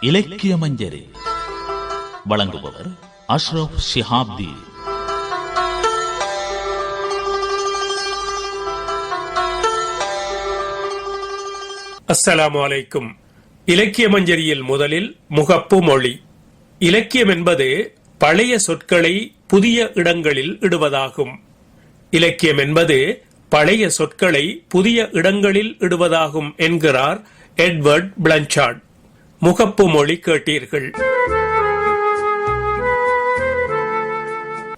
இலக்கிய மஞ்சரி. வழங்குபவர் அஷ்ரப் ஷிஹாப்தி. அஸ்ஸலாமு அலைக்கும். இலக்கிய மஞ்சரியில் முதலில் முகப்பு மொழி. இலக்கியம் என்பது பழைய சொற்களை புதிய இடங்களில் இடுவதாகும். இலக்கியம் என்பது பழைய சொற்களை புதிய இடங்களில் இடுவதாகும் என்கிறார் எட்வர்ட் பிளஞ்சார்ட் முகப்பு மொழி கேட்டீர்கள்.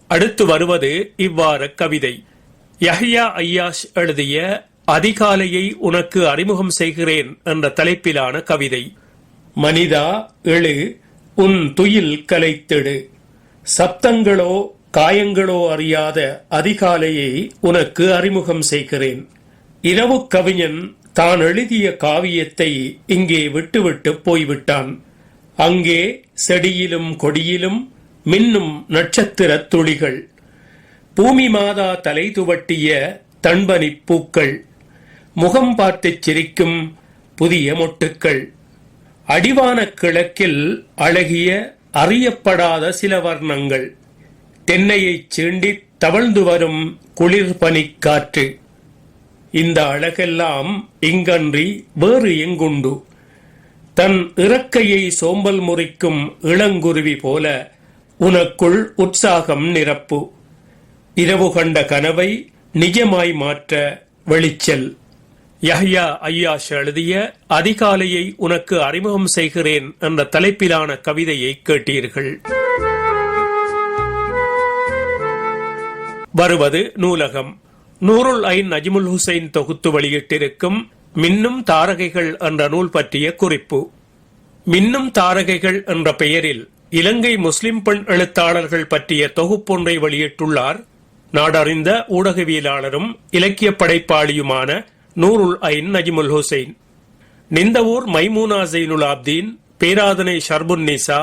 அடுத்து வருவது இவ்வாறு கவிதை. யஹ்யா ஐயாஷ் எழுதிய அதிகாலையை உனக்கு அறிமுகம் செய்கிறேன் என்ற தலைப்பிலான கவிதை. மனிதா எழு உன் துயில் கலைத்திடு சப்தங்களோ காயங்களோ அறியாத அதிகாலையை உனக்கு அறிமுகம் செய்கிறேன். இரவு கவிஞன் தான் எழுதிய காவியத்தை இங்கே விட்டுவிட்டு போய்விட்டான். அங்கே செடியிலும் கொடியிலும் மின்னும் நட்சத்திரத் துளிகள். பூமி மாதா தலை துவட்டிய தண்பனிப் பூக்கள். முகம் பார்த்துச் சிரிக்கும் புதிய மொட்டுக்கள். அடிவான கிழக்கில் அழகிய அறியப்படாத சில வர்ணங்கள். தென்னையைச் சீண்டித் தவழ்ந்து வரும் குளிர் பனிக்காற்று இந்த அழகெல்லாம் இங்கன்றி வேறு எங்குண்டு? தன் இறக்கையை சோம்பல் முறிக்கும் இளங்குருவி போல உனக்குள் உற்சாகம் நிரப்பு. இரவு கண்ட கனவை நிஜமாய் மாற்ற வெளிச்சல். யஹ்யா ஐயாஷ் எழுதிய அதிகாலையை உனக்கு அறிமுகம் செய்கிறேன் என்ற தலைப்பிலான கவிதையை கேட்டீர்கள். வருவது நூலகம். நூருல் ஐன் நஜிமுல் ஹுசைன் தொகுத்து வெளியிட்டிருக்கும் மின்னும் தாரகைகள் என்ற நூல் பற்றிய குறிப்பு. மின்னும் தாரகைகள் என்ற பெயரில் இலங்கை முஸ்லிம் பெண் எழுத்தாளர்கள் பற்றிய தொகுப்பொன்றை வெளியிட்டுள்ளார். நாடறிந்த ஊடகவியலாளரும் இலக்கிய படைப்பாளியுமான நூருல் ஐன் நஜிமுல் ஹுசைன். நிந்தவூர் மைமூனா ஜெயினுல் ஆப்தீன் பேராதனை ஷர்புன் நிசா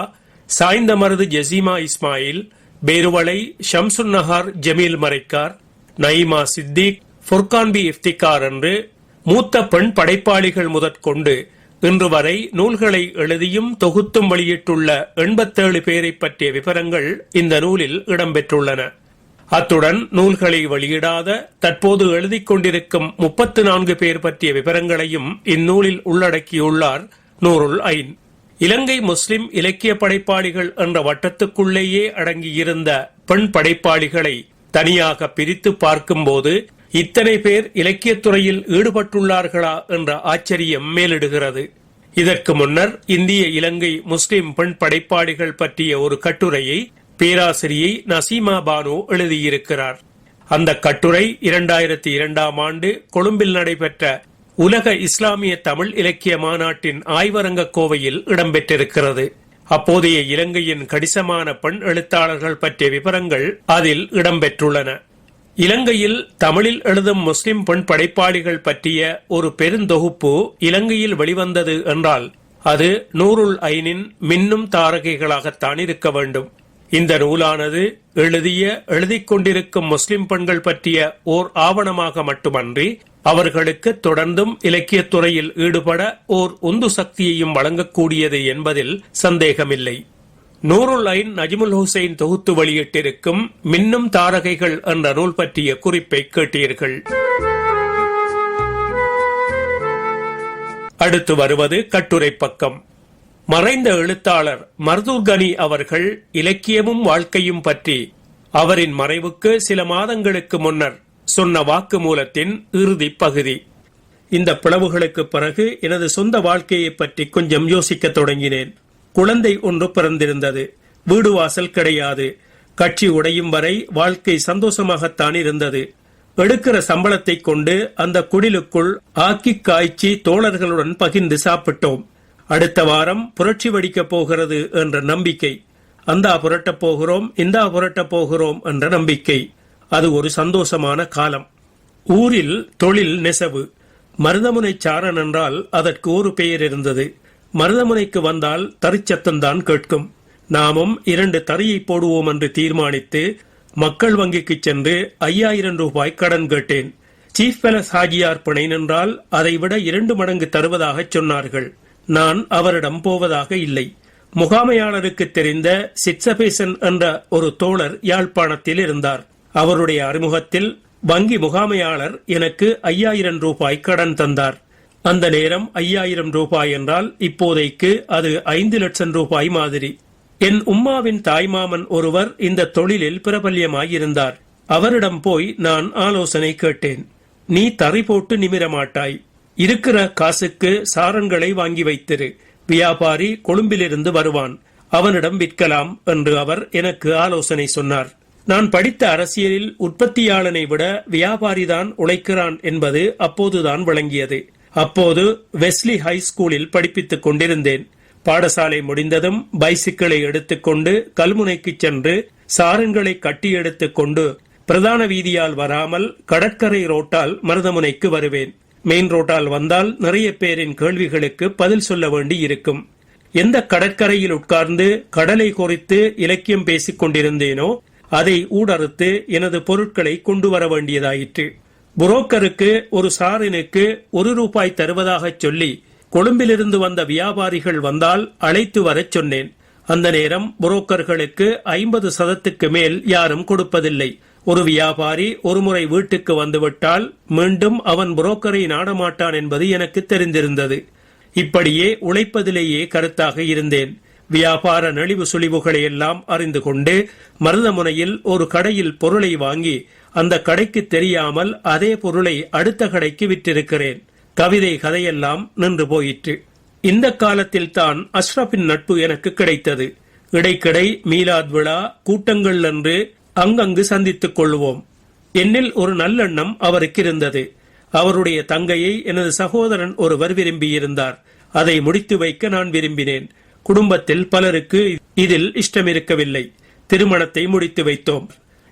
சாய்ந்தமருது ஜசீமா இஸ்மாயில் பேருவளை ஷம்சுன் நஹார் ஜமீல் மரைக்கார் நயிமா சித்திக் ஃபுர்கான்பி இஃப்திகார் என்று மூத்த பெண் படைப்பாளிகள் முதற்கொண்டு இன்று வரை நூல்களை எழுதியும் தொகுத்தும் வெளியிட்டுள்ள எண்பத்தேழு பேரை பற்றிய விவரங்கள் இந்த நூலில் இடம்பெற்றுள்ளன. அத்துடன் நூல்களை வெளியிடாத தற்போது எழுதிக் கொண்டிருக்கும் முப்பத்து நான்கு பேர் பற்றிய விவரங்களையும் இந்நூலில் உள்ளடக்கியுள்ளார் நூருல் ஐன். இலங்கை முஸ்லிம் இலக்கிய படைப்பாளிகள் என்ற வட்டத்துக்குள்ளேயே அடங்கியிருந்த பெண் படைப்பாளிகளை தனியாக பிரித்து பார்க்கும்போது இத்தனை பேர் இலக்கியத்துறையில் ஈடுபட்டுள்ளார்களா என்ற ஆச்சரியம் மேலிடுகிறது. இதற்கு முன்னர் இந்திய இலங்கை முஸ்லிம் பெண் படைப்பாளிகள் பற்றிய ஒரு கட்டுரையை பேராசிரியை நசீமா பானு எழுதியிருக்கிறார். அந்த கட்டுரை இரண்டாயிரத்தி இரண்டாம் ஆண்டு கொழும்பில் நடைபெற்ற உலக இஸ்லாமிய தமிழ் இலக்கிய மாநாட்டின் ஆய்வரங்க கோவையில் இடம்பெற்றிருக்கிறது. அப்போதைய இலங்கையின் கடிசமான பெண் எழுத்தாளர்கள் பற்றிய விவரங்கள் அதில் இடம்பெற்றுள்ளன. இலங்கையில் தமிழில் எழுதும் முஸ்லிம் பெண் படைப்பாளிகள் பற்றிய ஒரு பெருந்தொகுப்பு இலங்கையில் வெளிவந்தது என்றால் அது நூருல் ஐனின் மின்னும் தாரகைகளாகத்தான் இருக்க வேண்டும். இந்த நூலானது எழுதிய எழுதிக் கொண்டிருக்கும் முஸ்லிம் பெண்கள் பற்றிய ஓர் ஆவணமாக மட்டுமன்றி அவர்களுக்கு தொடர்ந்தும் இலக்கியத் துறையில் ஈடுபட ஓர் உந்து சக்தியையும் வழங்கக்கூடியது என்பதில் சந்தேகமில்லை. நூருல் ஐன் நஜிமுல் ஹுசைன் தொகுத்து வெளியிட்டிருக்கும் மின்னும் தாரகைகள் என்ற நூல் பற்றிய குறிப்பை கேட்டீர்கள். அடுத்து வருவது கட்டுரை பக்கம். மறைந்த எழுத்தாளர் மர்தூர் கனி அவர்கள் இலக்கியமும் வாழ்க்கையும் பற்றி அவரின் மறைவுக்கு சில மாதங்களுக்கு முன்னர் சொன்ன வாக்குமூலத்தின் இறுதி பகுதி. இந்த பிளவுகளுக்கு பிறகு எனது சொந்த வாழ்க்கையை பற்றி கொஞ்சம் யோசிக்க தொடங்கினேன். குழந்தை ஒன்று பிறந்திருந்தது. வீடு வாசல் கிடையாது. கட்சி உடையும் வரை வாழ்க்கை சந்தோஷமாகத்தான் இருந்தது. எடுக்கிற சம்பளத்தை கொண்டு அந்த குடிலுக்குள் ஆக்கி காய்ச்சி தோழர்களுடன் பகிர்ந்து சாப்பிட்டோம். அடுத்த வாரம் புரட்சி வடிக்கப் போகிறது என்ற நம்பிக்கை. அந்தா புரட்டப் போகிறோம் இந்தா புரட்டப் போகிறோம் என்ற நம்பிக்கை. அது ஒரு சந்தோஷமான காலம். ஊரில் தொழில் நெசவு. மருதமுனை சாரன் என்றால் அதற்கு ஒரு பெயர் இருந்தது. மருதமுனைக்கு வந்தால் தரிச்சத்தம்தான் கேட்கும். நாமும் இரண்டு தறியை போடுவோம் என்று தீர்மானித்து மக்கள் வங்கிக்கு சென்று ஐயாயிரம் ரூபாய் கடன் கேட்டேன். சீஃப் பேலஸ் ஹாஜியார் பிணை நின்றால் அதைவிட இரண்டு மடங்கு தருவதாகச் சொன்னார்கள். நான் அவரிடம் போவதாக இல்லை. முகாமையாளருக்கு தெரிந்த சிட்சபேசன் என்ற ஒரு தோழர் யாழ்ப்பாணத்தில் இருந்தார். அவருடைய அறிமுகத்தில் வங்கி முகாமையாளர் எனக்கு ஐயாயிரம் ரூபாய் கடன் தந்தார். அந்த நேரம் ஐயாயிரம் ரூபாய் என்றால் இப்போதைக்கு அது ஐந்து லட்சம் ரூபாய் மாதிரி. என் உம்மாவின் தாய்மாமன் ஒருவர் இந்த தொழிலில் பிரபல்யமாயிருந்தார். அவரிடம் போய் நான் ஆலோசனை கேட்டேன். நீ தறி போட்டு நிமிரமாட்டாய் இருக்கிற காசுக்கு சாரன்களை வாங்கி வைத்திரு. வியாபாரி கொழும்பிலிருந்து வருவான். அவனிடம் விற்கலாம் என்று அவர் எனக்கு ஆலோசனை சொன்னார். நான் படித்த அரசியலில் உற்பத்தியாளனை விட வியாபாரிதான் உழைக்கிறான் என்பது அப்போதுதான் விளங்கியது. அப்போது வெஸ்லி ஹை ஸ்கூலில் படிப்பித்துக் கொண்டிருந்தேன். பாடசாலை முடிந்ததும் பைசிக்கிளை எடுத்துக்கொண்டு கல்முனைக்கு சென்று சாரங்களை கட்டி எடுத்துக்கொண்டு பிரதான வீதியால் வராமல் கடற்கரை ரோட்டால் மருதமுனைக்கு வருவேன். மெயின் ரோட்டால் வந்தால் நிறைய பேரின் கேள்விகளுக்கு பதில் சொல்ல வேண்டி இருக்கும் எந்த கடற்கரையில் உட்கார்ந்து கடலை குறித்து இலக்கியம் பேசிக் கொண்டிருந்தேனோ அதை ஊடறுத்து எனது பொருட்களை கொண்டு வர வேண்டியதாயிற்று. புரோக்கருக்கு ஒரு சாரினுக்கு ஒரு ரூபாய் தருவதாகச் சொல்லி கொழும்பிலிருந்து வந்த வியாபாரிகள் வந்தால் அழைத்து வரச் சொன்னேன். அந்த நேரம் புரோக்கர்களுக்கு ஐம்பது சதத்துக்கு மேல் யாரும் கொடுப்பதில்லை. ஒரு வியாபாரி ஒருமுறை வீட்டுக்கு வந்துவிட்டால் மீண்டும் அவன் புரோக்கரை நாடமாட்டான் என்பது எனக்கு தெரிந்திருந்தது. இப்படியே உழைப்பதிலேயே கருத்தாக இருந்தேன். வியாபார நெளிவு சுழிவுகளை எல்லாம் அறிந்து கொண்டு மருதமுனையில் ஒரு கடையில் பொருளை வாங்கி அந்த கடைக்கு தெரியாமல் அதே பொருளை அடுத்த கடைக்கு விற்றிருக்கிறேன். கவிதை கதையெல்லாம் நின்று போயிற்று. இந்த காலத்தில் தான் அஷ்ரஃபின் நட்பு எனக்கு கிடைத்தது. இடைக்கிடை மீலாத் விழா கூட்டங்கள் என்று அங்கங்கு சந்தித்துக் கொள்வோம். என்னில் ஒரு நல்லெண்ணம் அவருக்கு இருந்தது. அவருடைய தங்கையை எனது சகோதரன் ஒருவர் விரும்பியிருந்தார். அதை முடித்து வைக்க நான் விரும்பினேன். குடும்பத்தில் பலருக்கு இதில் இஷ்டமிருக்கவில்லை. திருமணத்தை முடித்து வைத்தோம்.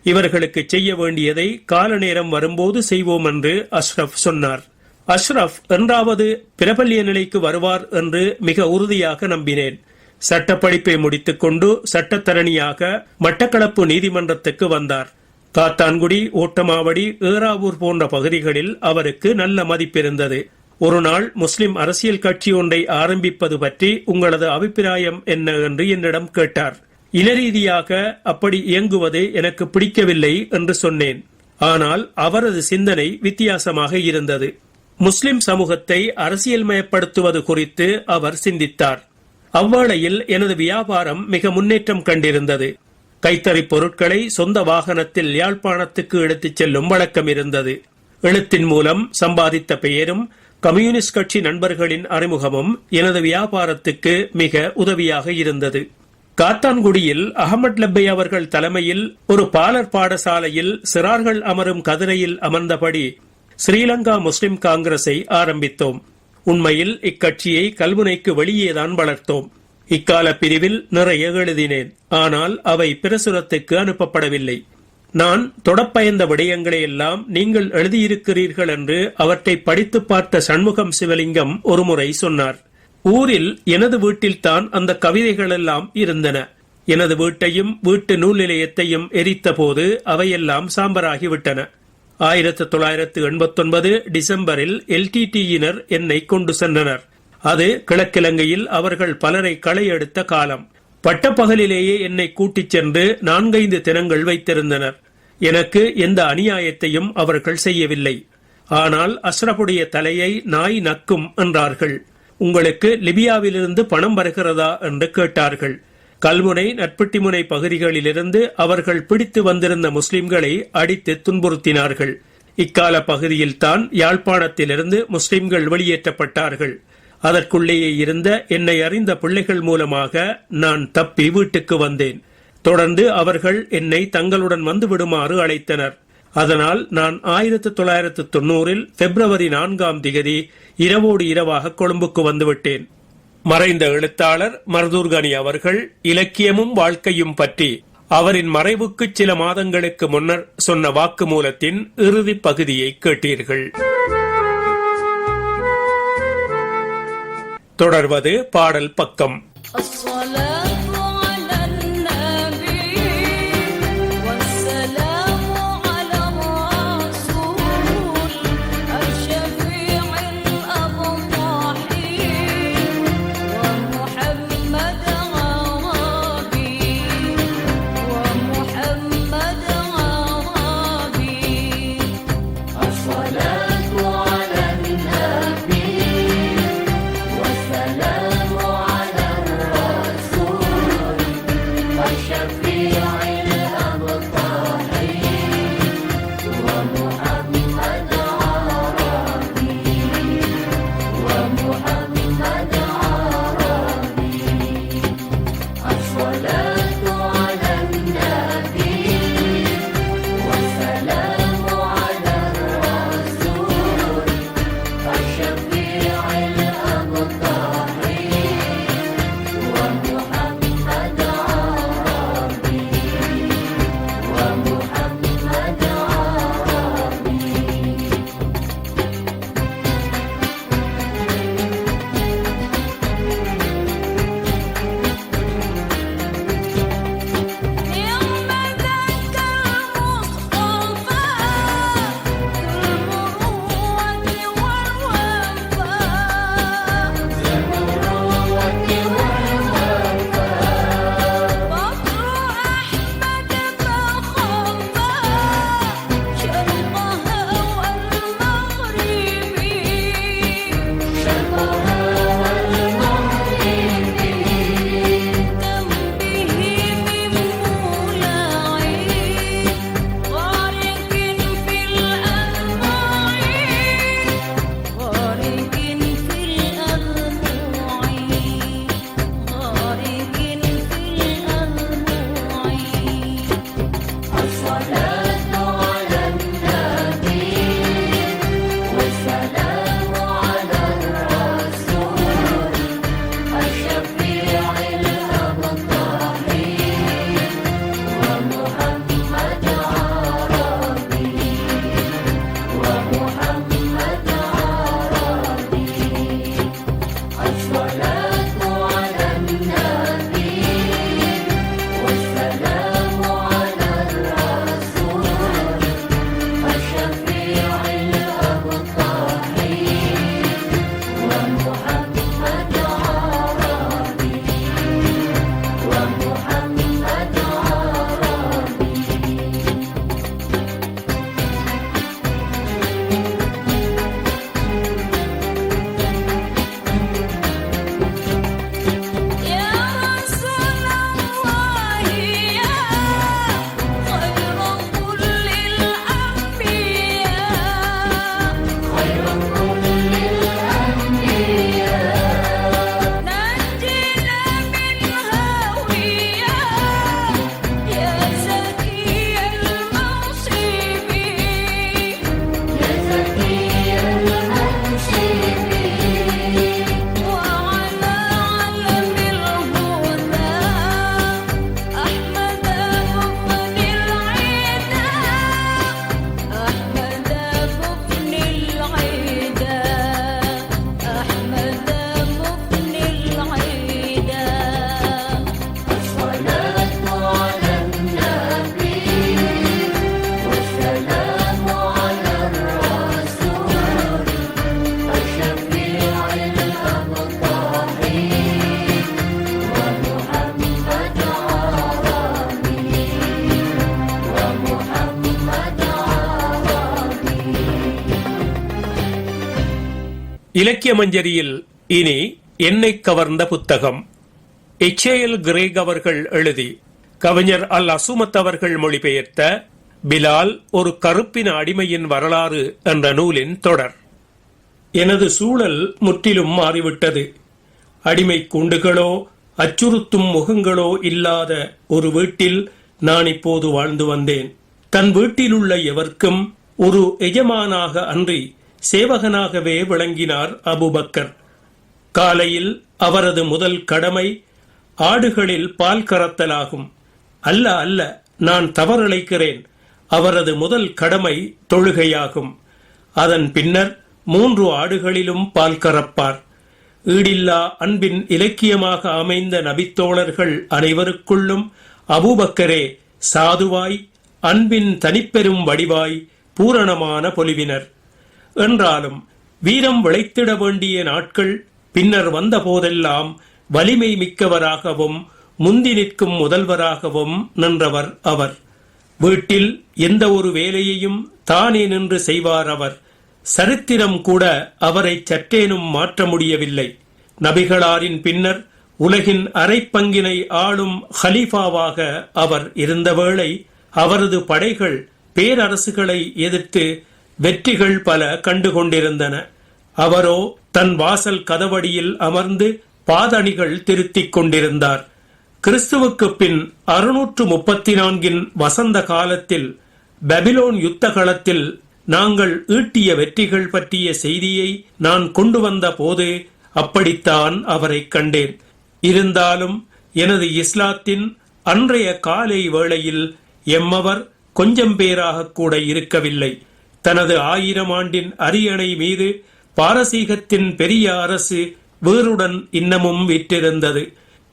இவர்களுக்கு செய்ய வேண்டியதை கால நேரம் வரும்போது செய்வோம் என்று அஷ்ரப் சொன்னார். அஷ்ரப் என்றாவது பிரபல்ய நிலைக்கு வருவார் என்று மிக உறுதியாக நம்பினேன். சட்டப்படிப்பை முடித்துக்கொண்டு சட்டத்தரணியாக மட்டக்களப்பு நீதிமன்றத்துக்கு வந்தார். காத்தான்குடி ஓட்டமாவடி ஏறாவூர் போன்ற பகுதிகளில் அவருக்கு நல்ல மதிப்பிருந்தது ஒரு நாள் முஸ்லிம் அரசியல் கட்சி ஒன்றை ஆரம்பிப்பது பற்றி உங்களது அபிப்பிராயம் என்ன என்று என்னிடம் கேட்டார். இனரீதியாக அப்படி இயங்குவது எனக்கு பிடிக்கவில்லை என்று சொன்னேன். ஆனால் அவரது சிந்தனை வித்தியாசமாக இருந்தது. முஸ்லிம் சமூகத்தை அரசியல்மயப்படுத்துவது குறித்து அவர் சிந்தித்தார். அவ்வேளையில் எனது வியாபாரம் மிக முன்னேற்றம் கண்டிருந்தது. கைத்தறி பொருட்களை சொந்த வாகனத்தில் யாழ்ப்பாணத்துக்கு எடுத்துச் செல்லும் வழக்கம் இருந்தது. எழுத்தின் மூலம் சம்பாதித்த பெயரும் கம்யூனிஸ்ட் கட்சி நண்பர்களின் அறிமுகமும் எனது வியாபாரத்துக்கு மிக உதவியாக இருந்தது. காத்தான்குடியில் அகமட் லப்பை அவர்கள் தலைமையில் ஒரு பாலர் பாடசாலையில் சிறார்கள் அமரும் கதிரையில் அமர்ந்தபடி ஸ்ரீலங்கா முஸ்லிம் காங்கிரஸை ஆரம்பித்தோம். உண்மையில் இக்கட்சியை கல்முனைக்கு வெளியேதான் வளர்த்தோம். இக்கால பிரிவில் நிறைய எழுதினேன். ஆனால் அவை பிரசுரத்துக்கு அனுப்பப்படவில்லை. நான் தொடப்பயந்த விடயங்களை எல்லாம் நீங்கள் எழுதியிருக்கிறீர்கள் என்று அவற்றை படித்து பார்த்த சண்முகம் சிவலிங்கம் ஒருமுறை சொன்னார். ஊரில் எனது வீட்டில்தான் அந்த கவிதைகள் எல்லாம் இருந்தன. எனது வீட்டையும் வீட்டு நூல் நிலையத்தையும் எரித்த போது அவையெல்லாம் சாம்பராகிவிட்டன. ஆயிரத்து தொள்ளாயிரத்து எண்பத்தொன்பது டிசம்பரில் எல்டிடியினர் என்னை கொண்டு சென்றனர். அது கிழக்கிழங்கையில் அவர்கள் பலரை களையெடுத்த காலம். பட்டப்பகலிலேயே என்னை கூட்டிச் சென்று நான்கைந்து தினங்கள் வைத்திருந்தனர். எனக்கு எந்த அநியாயத்தையும் அவர்கள் செய்யவில்லை. ஆனால் அஸ்ரஃபுடைய தலையை நாய் நக்கும் என்றார்கள். உங்களுக்கு லிபியாவிலிருந்து பணம் வருகிறதா என்று கேட்டார்கள். கல்முனை நற்பட்டிமுனை பகுதிகளிலிருந்து அவர்கள் பிடித்து வந்திருந்த முஸ்லிம்களை அடித்து துன்புறுத்தினார்கள். இக்கால பகுதியில்தான் யாழ்ப்பாணத்திலிருந்து முஸ்லிம்கள் வெளியேற்றப்பட்டார்கள். அதற்குள்ளேயே இருந்த என்னை அறிந்த பிள்ளைகள் மூலமாக நான் தப்பி வீட்டுக்கு வந்தேன். தொடர்ந்து அவர்கள் என்னை தங்களுடன் வந்து விடுமாறு அழைத்தனர். அதனால் நான் ஆயிரத்து தொள்ளாயிரத்து தொண்ணூறில் பிப்ரவரி நான்காம் திகதி இரவோடு இரவாக கொழும்புக்கு வந்துவிட்டேன் மறைந்த எழுத்தாளர் மருதூர்கனி அவர்கள் இலக்கியமும் வாழ்க்கையும் பற்றி அவரின் மறைவுக்கு சில மாதங்களுக்கு முன்னர் சொன்ன வாக்குமூலத்தின் இறுதி பகுதியை கேட்டீர்கள். தொடர்வது பாடல் பக்கம். Hola. இலக்கிய மஞ்சரியில் இனி என்னை கவர்ந்த புத்தகம். எச்ஏஎல் கிரேக் அவர்கள் எழுதி கவிஞர் அல் அசுமத் அவர்கள் மொழிபெயர்த்த பிலால் ஒரு கருப்பின அடிமையின் வரலாறு என்ற நூலின் தொடர். எனது சூழல் முற்றிலும் மாறிவிட்டது. அடிமை கூண்டுகளோ அச்சுறுத்தும் முகங்களோ இல்லாத ஒரு வீட்டில் நான் இப்போது வாழ்ந்து வந்தேன். தன் வீட்டிலுள்ள எவர்க்கும் ஒரு எஜமானாக அன்றி சேவகனாகவே விளங்கினார் அபுபக்கர். காலையில் அவரது முதல் கடமை ஆடுகளில் பால் கறத்தலாகும். அல்ல அல்ல நான் தவறிழைக்கிறேன். அவரது முதல் கடமை தொழுகையாகும். அதன் பின்னர் மூன்று ஆடுகளிலும் பால் கறப்பார். ஈடில்லா அன்பின் இலக்கியமாக அமைந்த நபித்தோழர்கள் அனைவருக்குள்ளும் அபூபக்கரே சாதுவாய் அன்பின் தனிப்பெரும் வடிவாய் பூரணமான பொலிவினர். என்றாலும் வீரம் விளைத்திட வேண்டிய நாட்கள் பின்னர் வந்த போதெல்லாம் வலிமை மிக்கவராகவும் முந்தி நிற்கும் முதல்வராகவும் நின்றவர் அவர். வீட்டில் எந்த ஒரு வேலையையும் தானே நின்று செய்வார் அவர். சரித்திரம் கூட அவரை சற்றேனும் மாற்ற முடியவில்லை. நபிகளாரின் பின்னர் உலகின் அரைப்பங்கினை ஆளும் ஹலீஃபாவாக அவர் இருந்த வேளை அவரது படைகள் பேரரசுகளை எதிர்த்து வெற்றிகள் பல கண்டுகொண்டிருந்தன. அவரோ தன் வாசல் கதவடியில் அமர்ந்து பாதணிகள் திருத்திக் கொண்டிருந்தார். கிறிஸ்துவுக்கு பின் அறுநூற்று முப்பத்தி நான்கின் வசந்த காலத்தில் பெபிலோன் யுத்த களத்தில் நாங்கள் ஈட்டிய வெற்றிகள் பற்றிய செய்தியை நான் கொண்டு வந்த போது அப்படித்தான் அவரை கண்டேன். இருந்தாலும் எனது இஸ்லாத்தின் அன்றைய காலை வேளையில் எம்மவர் கொஞ்சம் பேராக கூட இருக்கவில்லை. தனது ஆயிரம் ஆண்டின் அரியணை மீது பாரசீகத்தின் பெரிய அரசு வேறுடன் இன்னமும் விற்றிருந்தது.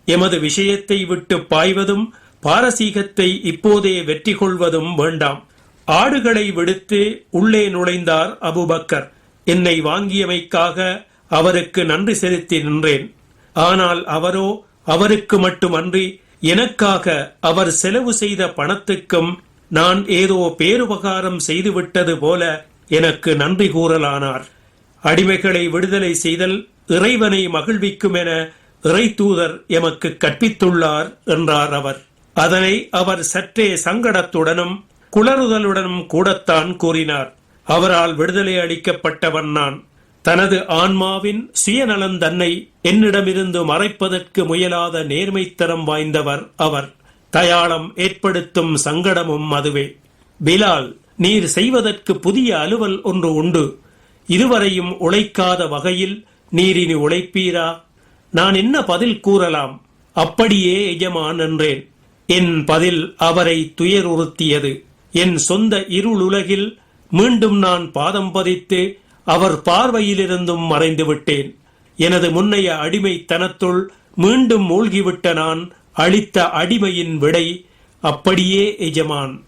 எமது விஷயத்தை விட்டு பாய்வதும் பாரசீகத்தை இப்போதே வெற்றி கொள்வதும் வேண்டாம். ஆடுகளை விடுத்து உள்ளே நுழைந்தார் அபுபக்கர். என்னை வாங்கியமைக்காக அவருக்கு நன்றி செலுத்தி நின்றேன். ஆனால் அவரோ அவருக்கு மட்டுமன்றி எனக்காக அவர் செலவு செய்த பணத்துக்கும் நான் ஏதோ பேருபகாரம் செய்துவிட்டது போல எனக்கு நன்றி கூறலானார். அடிமைகளை விடுதலை செய்தல் இறைவனை மகிழ்விக்கும் என இறை தூதர் எமக்கு கற்பித்துள்ளார் என்றார் அவர். அதனை அவர் சற்றே சங்கடத்துடனும் குளறுதலுடனும் கூடத்தான் கூறினார். அவரால் விடுதலை அளிக்கப்பட்டவன் நான். தனது ஆன்மாவின் சுயநலன் தன்னை என்னிடமிருந்து மறைப்பதற்கு முயலாத நேர்மைத்தரம் வாய்ந்தவர் அவர். தயாளம் ஏற்படுத்தும் சங்கடமும் அதுவே. பிலால் நீர் செய்வதற்கு புதிய அலுவல் ஒன்று உண்டு. இதுவரையும் உழைக்காத வகையில் நீர் இனி உழைப்பீரா? நான் என்ன பதில் கூறலாம்? அப்படியே எஜமான் என்றேன். என் பதில் அவரை துயருறுத்தியது. என் சொந்த இருளுலகில் மீண்டும் நான் பாதம் பதித்து அவர் பார்வையிலிருந்தும் மறைந்து விட்டேன் எனது முன்னைய அடிமைத்தனத்துள் மீண்டும் மூழ்கிவிட்ட நான் அளித்த அடிமையின் விடை அப்படியே எஜமான்.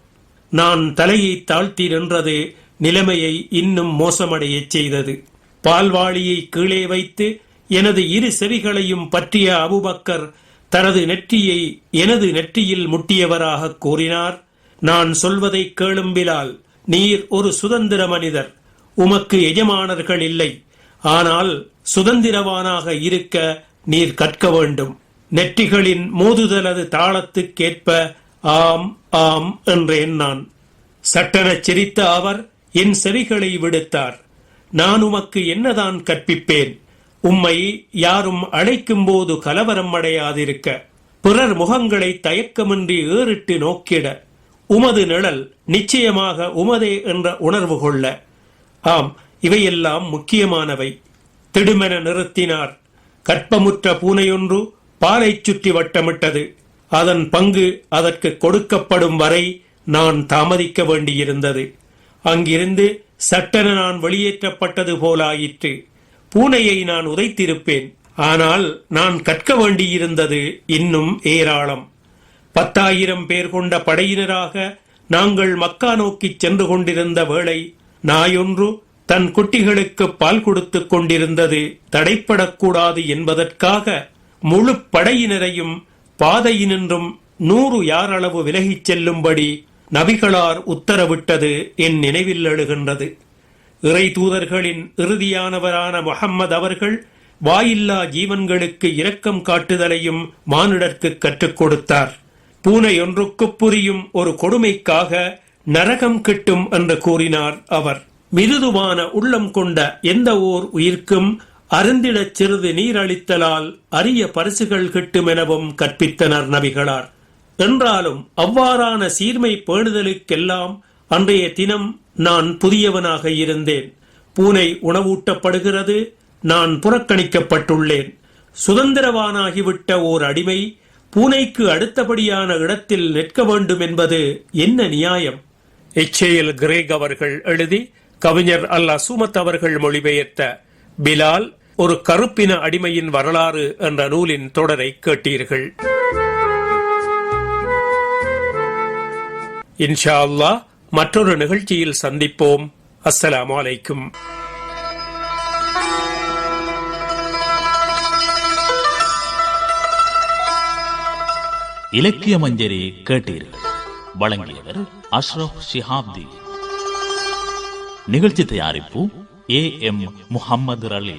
நான் தலையை தாழ்த்தி நின்றது நிலைமையை இன்னும் மோசமடையச் செய்தது. பால்வாளியை கீழே வைத்து எனது இரு செவிகளையும் பற்றிய அபுபக்கர் தனது நெற்றியை எனது நெற்றியில் முட்டியவராக கூறினார். நான் சொல்வதை கேளும் பிலால் நீர் ஒரு சுதந்திர மனிதர். உமக்கு எஜமானர்கள் இல்லை. ஆனால் சுதந்திரவானாக இருக்க நீர் கற்க வேண்டும். நெற்றிகளின் மோதுதலது தாளத்துக்கேற்ப ஆம் ஆம் என்றேன் நான். சட்டெனச் சிரித்த அவர் என் செவிகளை விடுத்தார். நான் உமக்கு என்னதான் கற்பிப்பேன்? உம்மை யாரும் அழைக்கும் போது கலவரம் அடையாதிருக்க. பிறர் முகங்களை தயக்கமின்றி ஏறிட்டு நோக்கிட. உமது நிழல் நிச்சயமாக உமதே என்ற உணர்வு கொள்ள. ஆம் இவையெல்லாம் முக்கியமானவை. திடுமென நிறுத்தினார். கற்பமுற்ற பூனையொன்று பாலைச் சுற்றி வட்டமிட்டது. அதன் பங்கு அதற்கு கொடுக்கப்படும் வரை நான் தாமதிக்க வேண்டியிருந்தது. அங்கிருந்து சட்டென நான் வெளியேற்றப்பட்டது போலாயிற்று. பூனையை நான் உதைத்திருப்பேன். ஆனால் நான் கற்க வேண்டியிருந்தது இன்னும் ஏராளம். பத்தாயிரம் பேர் கொண்ட படையினராக நாங்கள் மக்கா நோக்கிச் சென்று கொண்டிருந்த வேளை நாயொன்று தன் குட்டிகளுக்கு பால் கொடுத்துக் கொண்டிருந்தது தடைப்படக்கூடாது என்பதற்காக முழு படையினரையும் பாதையினின்றும் நூறு யாரளவு விலகிச் செல்லும்படி நபிகளார் உத்தரவிட்டது என் நினைவில் எழுகின்றது. இறை தூதர்களின் இறுதியானவரான முகம்மது அவர்கள் வாயில்லா ஜீவன்களுக்கு இரக்கம் காட்டுதலையும் மானிடர்க்கு கற்றுக் கொடுத்தார். பூனை ஒன்றுக்கு புரியும் ஒரு கொடுமைக்காக நரகம் கிட்டும் என்று கூறினார் அவர். மிருதுவான உள்ளம் கொண்ட எந்த ஓர் உயிர்க்கும் அருந்திடச் சிறிது நீர் அளித்தலால் அரிய பரிசுகள் கிட்டும் எனவும் கற்பித்தனர் நபிகளார். என்றாலும் அவ்வாறான சீர்மை பேணுதலுக்கெல்லாம் அன்றைய தினம் நான் புதியவனாக இருந்தேன். பூனை உணவூட்டப்படுகிறது நான் புறக்கணிக்கப்பட்டுள்ளேன். சுதந்திரவானாகிவிட்ட ஓர் அடிமை பூனைக்கு அடுத்தபடியான இடத்தில் நிற்க வேண்டும் என்பது என்ன நியாயம்? எச்சேல் கிரேக் அவர்கள் எழுதி கவிஞர் அல்லா சுமத் அவர்கள் மொழிபெயர்த்த பிலால் ஒரு கருப்பின அடிமையின் வரலாறு என்ற நூலின் தொடரை கேட்டீர்கள். இன்ஷா அல்லாஹ் மற்றொரு நிகழ்ச்சியில் சந்திப்போம். அஸ்ஸலாம் வலைக்கும் இலக்கிய மஞ்சரி கேட்டீர்கள். வழங்கியவர் அஷ்ரப் ஷிஹாப்தி. நிகழ்ச்சி தயாரிப்பு എ എം മുഹമ്മദ് റളി